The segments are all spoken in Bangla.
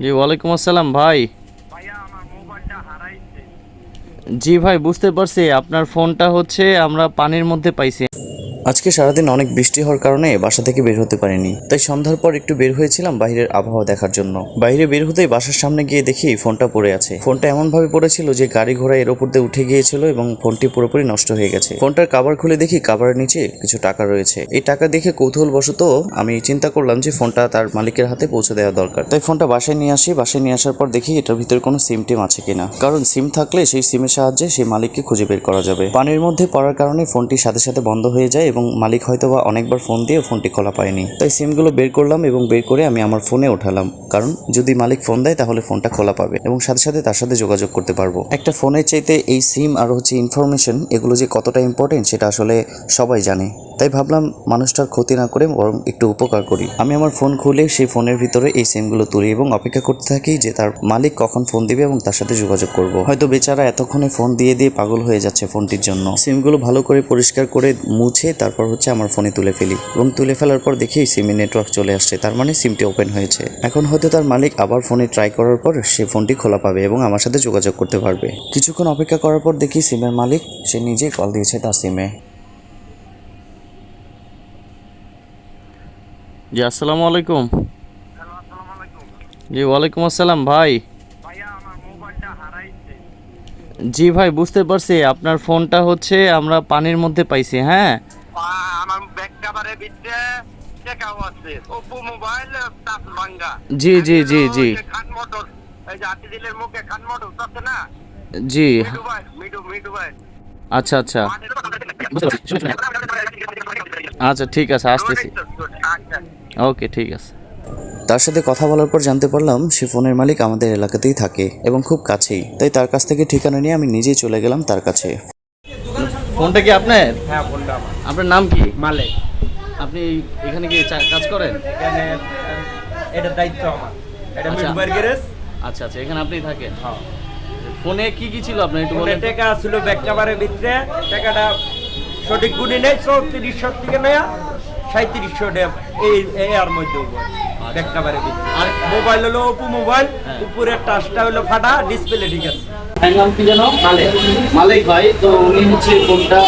জি ওয়ালাইকুম আসসালাম ভাই। জি ভাই বুঝতে পারছি। আপনার ফোনটা হচ্ছে আমরা পানির মধ্যে পাইছি। আজকে সারাদিন অনেক বৃষ্টি হওয়ার কারণে বাসা থেকে বের হতে পারিনি। তাই সন্ধ্যার পর একটু বের হয়েছিলাম বাইরের আবহাওয়া দেখার জন্য। বাইরে বের হতেই বাসার সামনে গিয়ে দেখি ফোনটা পড়ে আছে। ফোনটা এমন ভাবে পড়েছিল যে গাড়ি ঘোড়া এর ওপর দিয়ে উঠে গিয়েছিল এবং ফোনটি পুরোপুরি নষ্ট হয়ে গেছে। ফোনটার কাভার খুলে দেখি কাভারের নিচে কিছু টাকা রয়েছে। এই টাকা দেখে কৌতূহলবশত আমি চিন্তা করলাম যে ফোনটা তার মালিকের হাতে পৌঁছে দেওয়া দরকার। তাই ফোনটা বাসায় নিয়ে আসি। বাসায় নিয়ে আসার পর দেখি এটার ভিতরে কোনো সিম টিম আছে কিনা। কারণ সিম থাকলে সেই সিমের সাহায্যে সেই মালিককে খুঁজে বের করা যাবে। পানির মধ্যে পড়ার কারণে ফোনটি সাথে সাথে বন্ধ হয়ে যায় এবং মালিক হয়তো বা অনেকবার ফোন দিয়ে ফোনটি খোলা পায়নি। তাই সিমগুলো বের করলাম এবং বের করে আমি আমার ফোনে ওঠালাম কারণ যদি মালিক ফোন দেয় তাহলে ফোনটা খোলা পাবে এবং সাথে সাথে তার সাথে যোগাযোগ করতে পারব। একটা ফোনের চাইতে এই সিম আর হচ্ছে ইনফরমেশন এগুলো যে কতটা ইম্পর্টেন্ট সেটা আসলে সবাই জানে। তাই ভাবলাম মানুষটার ক্ষতি না করে বরং একটু উপকার করি। আমি আমার ফোন খুলে সেই ফোনের ভিতরে এই সিমগুলো তুলি এবং অপেক্ষা করতে থাকি যে তার মালিক কখন ফোন দিবে এবং তার সাথে যোগাযোগ করব। হয়তো বেচারা এতক্ষণে ফোন দিয়ে দিয়ে পাগল হয়ে যাচ্ছে ফোনটির জন্য। সিমগুলো ভালো করে পরিষ্কার করে মুছে তারপর হচ্ছে আমার ফোনে তুলে ফেলি এবং তুলে ফেলার পর দেখি সিমে নেটওয়ার্ক চলে আসছে, তার মানে সিমটি ওপেন হয়েছে। এখন হয়তো তার মালিক আবার ফোনে ট্রাই করার পর সে ফোনটি খোলা পাবে এবং আমার সাথে যোগাযোগ করতে পারবে। কিছুক্ষণ অপেক্ষা করার পর দেখি সিমের মালিক, সে নিজেই কল দিয়েছে তার সিমে। জি আসসালামু আলাইকুম। জি ওয়ালাইকুম আসসালাম ভাই। জি ভাই বুঝতে পারছি। আপনার ফোনটা হচ্ছে আমরা পানির মধ্যে পাইছি হ্যাঁ? জি, জি, জি, জি। জি। আচ্ছা আচ্ছা। আচ্ছা ঠিক আছে আসতেছি। ওকে ঠিক আছে। তার সাথে কথা বলার পর জানতে পারলাম সে ফোনের মালিক আমাদের এলাকাতেই থাকে এবং খুব কাছেই। তাই তার কাছ থেকে ঠিকানা নিয়ে আমি নিজেই চলে গেলাম তার কাছে। ফোনটা কি আপনার? হ্যাঁ ফোনটা আমার। আপনার নাম কি? মালিক। আপনি এখানে কি কাজ করেন? এখানে এটা দায়িত্ব আমার। এটা আচ্ছা। মিডবার গ্যারেজ। আচ্ছা আচ্ছা এখানে আপনি থাকেন? হ্যাঁ। ফোনে কি কি ছিল? আপনার একটু ফোনে বলেন। টাকা ছিল ব্যাগ কভারের ভিতরে। টাকাটা সঠিক গুণি নেই চৌত্রিশশো থেকে নেয়া। সাঁত্রিশশো এই এই আর মধ্যে ব্যাগ কাভারের ভিতরে আর মোবাইল হলো ওপো মোবাইল হ্যাঁ। উপরের টাচটা হলো ফাটা ডিসপ্লে ঠিক আছে। নাম কি যেন? মালিক। মালিক ভাই তো উনি হচ্ছে ফোনটা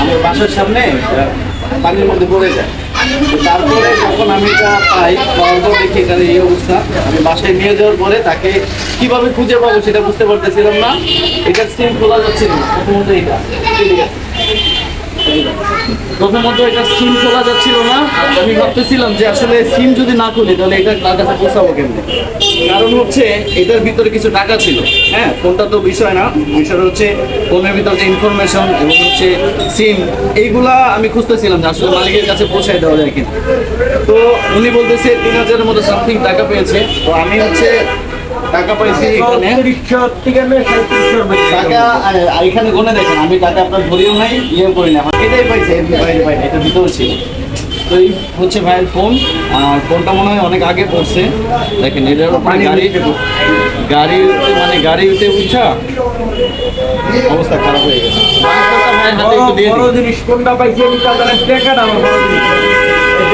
আমার বাসার সামনে পানির মধ্যে পড়ে যায়। তারপরে যখন আমি এটা পাই পাওয়ার পর দেখি এটার এই অবস্থা। আমি বাসায় নিয়ে যাওয়ার পরে তাকে কীভাবে খুঁজে পাবো সেটা বুঝতে পারতেছিলাম না। এটা সিম খোলা যাচ্ছে না প্রথমত এটা ঠিক আছে। প্রথমত এটা সিম খোলা যাচ্ছিল না। আমি ভাবতেছিলাম যে আসলে সিম যদি না খুলি, তাহলে এটা তার কাছে পৌঁছাবো কেমনে? কারণ হচ্ছে এটার ভিতরে কিছু টাকা ছিল। হ্যাঁ ফোনটা তো বিষয় না। বিষয় হচ্ছে ফোনের ভিতরে যে ইনফরমেশন এবং হচ্ছে সিম, এইগুলা আমি খুঁজতেছিলাম যে আসলে মালিকের কাছে পৌঁছায় দেওয়া যায় কিনা। তো উনি বলতেছে তিন হাজারের মতো সামথিং টাকা পেয়েছে। তো আমি হচ্ছে টাকা পাইছি এখানে। টাকা আর- এখানে গুনে দেখেন আমি টাকা আপনার ধরিও নাই ইয়ে করি না। এটাই পাইছে বাইরে বাইরে এটা ভিতরে ছিল। তো এই হচ্ছে ভাইয়ের ফোন। আর ফোনটা মনে হয় অনেক আগে পড়ছে। দেখেন এটার উপরে গাড়ি। গাড়ি মানে গাড়িতে উঠা অবস্থা খারাপ হয়ে গেছে। জিনিস কোনটা পাইছি আমি তাদের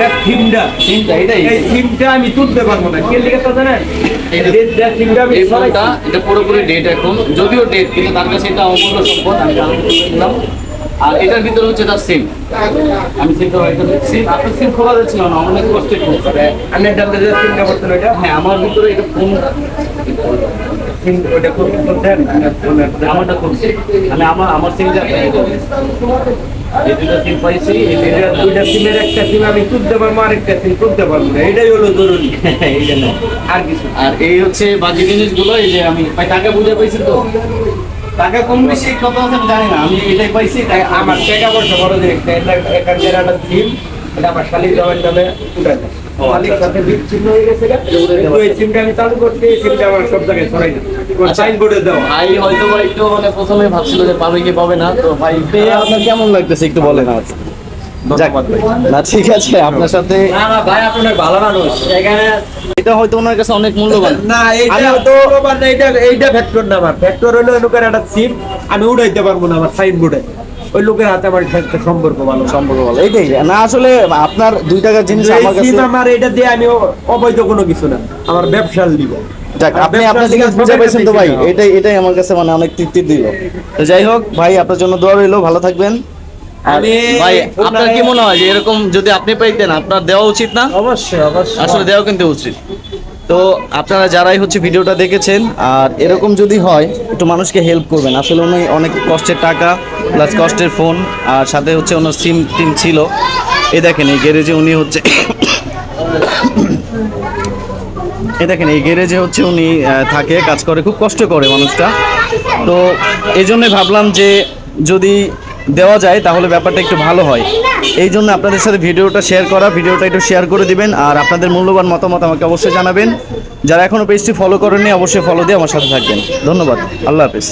টাকাটা আমার বড় জিনিস এটা থিমটা সিমটা এটাই। এই সিমটা আমি তুলতে পারব না। কে লিখে তো জানেন? এই এই যে- যে সিমটা আমি এই এটা পুরোপুরি ডেট এখন যদিও ডেট কিন্তু তার কাছে এটা অমূল্য সম্পদ আমি আর এটার ভিতরে হচ্ছে তার সিম আমি সিমটা সিম আপনার সিম খোলা যাচ্ছিল না অনেক কষ্টে আমি এটা সিমটা করতে হ্যাঁ আমার ভিতরে এটা ফোন সিম ওইটা করতে দেন আমারটা করছে আমি আমার আমার সিমটা এই দুটো সিম পাইছি এই দুইটা দুইটা সিমের একটা সিম আমি তুলতে পারব আরেকটা সিম তুলতে পারব না এটাই হলো জরুরি। এইটা না। আর কিছু আর এই হচ্ছে বাকি জিনিসগুলো এই যে আমি টাকা বুঝে পাইছি তো? টাকা কম বেশি কত আছে আমি জানি না। আমি এটাই পাইছি আমার টাকা পয়সা বড়। এটা একটা সিম এটা আমার শালিক উঠে দেয়। ও, মালিক আচ্ছা, সাথে বিচ্ছিন্ন হয়ে গেছে কিন্তু এই সিমটা আমি চালু করতে এই সিমটা আমার সব জায়গায় ছড়াই আচ্ছা। ভাই হয়তো একটু মানে প্রথমে ভাবছিল যে পাবে কি পাবে না তো ভাই পেয়ে আপনার কেমন লাগতেছে একটু বলেন ধন্যবাদ না ঠিক আছে আপনার সাথে না না ভাই আপনি ভালো মানুষ। এখানে এটা হয়তো ওনার কাছে অনেক মূল্যবান। না এইটা হয়তো এইটা এইটা ফ্যাক্টর না আমার। ফ্যাক্টর হলো এনুকার একটা সিম আমি উড়াইতে পারব না আমার সাইনবোর্ডে ওই লোকের হাতে আমার একটা সম্পর্ক ভালো। সম্পর্ক ভালো। এইটাই না আসলে আপনার দুই টাকার জিনিস আমার কাছে আমার এটা দিয়ে আমি অবৈধ কোনো কিছু না। আমার ব্যবসার দিব। যাক আপনি আপনার দিকে দিকে বুঝে পাইছেন তো ভাই। এটাই এটাই আমার কাছে মানে অনেক তৃপ্তি দিল। তো যাই হোক ভাই আপনার জন্য দোয়া রইল। ভালো থাকবেন। আমি- ভাই আপনার কি মনে হয় এরকম যদি আপনি পাইতেন আপনার দেওয়া উচিত না? অবশ্যই অবশ্যই। আসলে দেওয়া কিন্তু উচিত। তো আপনারা যারাই হচ্ছে ভিডিওটা দেখেছেন, আর এরকম যদি হয়, একটু মানুষকে হেল্প করবেন। আসলে উনি অনেক কষ্টের টাকা প্লাস কষ্টের ফোন আর সাথে হচ্ছে ওনার সিম টিম ছিল। এ দেখেন, এই গ্যারেজে উনি হচ্ছে এ দেখেন, এই গ্যারেজে হচ্ছে উনি থাকে, কাজ করে, খুব কষ্ট করে মানুষটা। তো এই ভাবলাম যে যদি দেওয়া যায়, তাহলে ব্যাপারটা একটু ভালো হয়। এই জন্য আপনাদের সাথে ভিডিওটা শেয়ার করা, ভিডিওটা একটু শেয়ার করে দিবেন, আর আপনাদের মূল্যবান মতামত আমাকে অবশ্যই জানাবেন। যারা এখনও পেজটি ফলো করেননি, অবশ্যই ফলো দিয়ে আমার সাথে থাকবেন। ধন্যবাদ। আল্লাহ হাফিজ।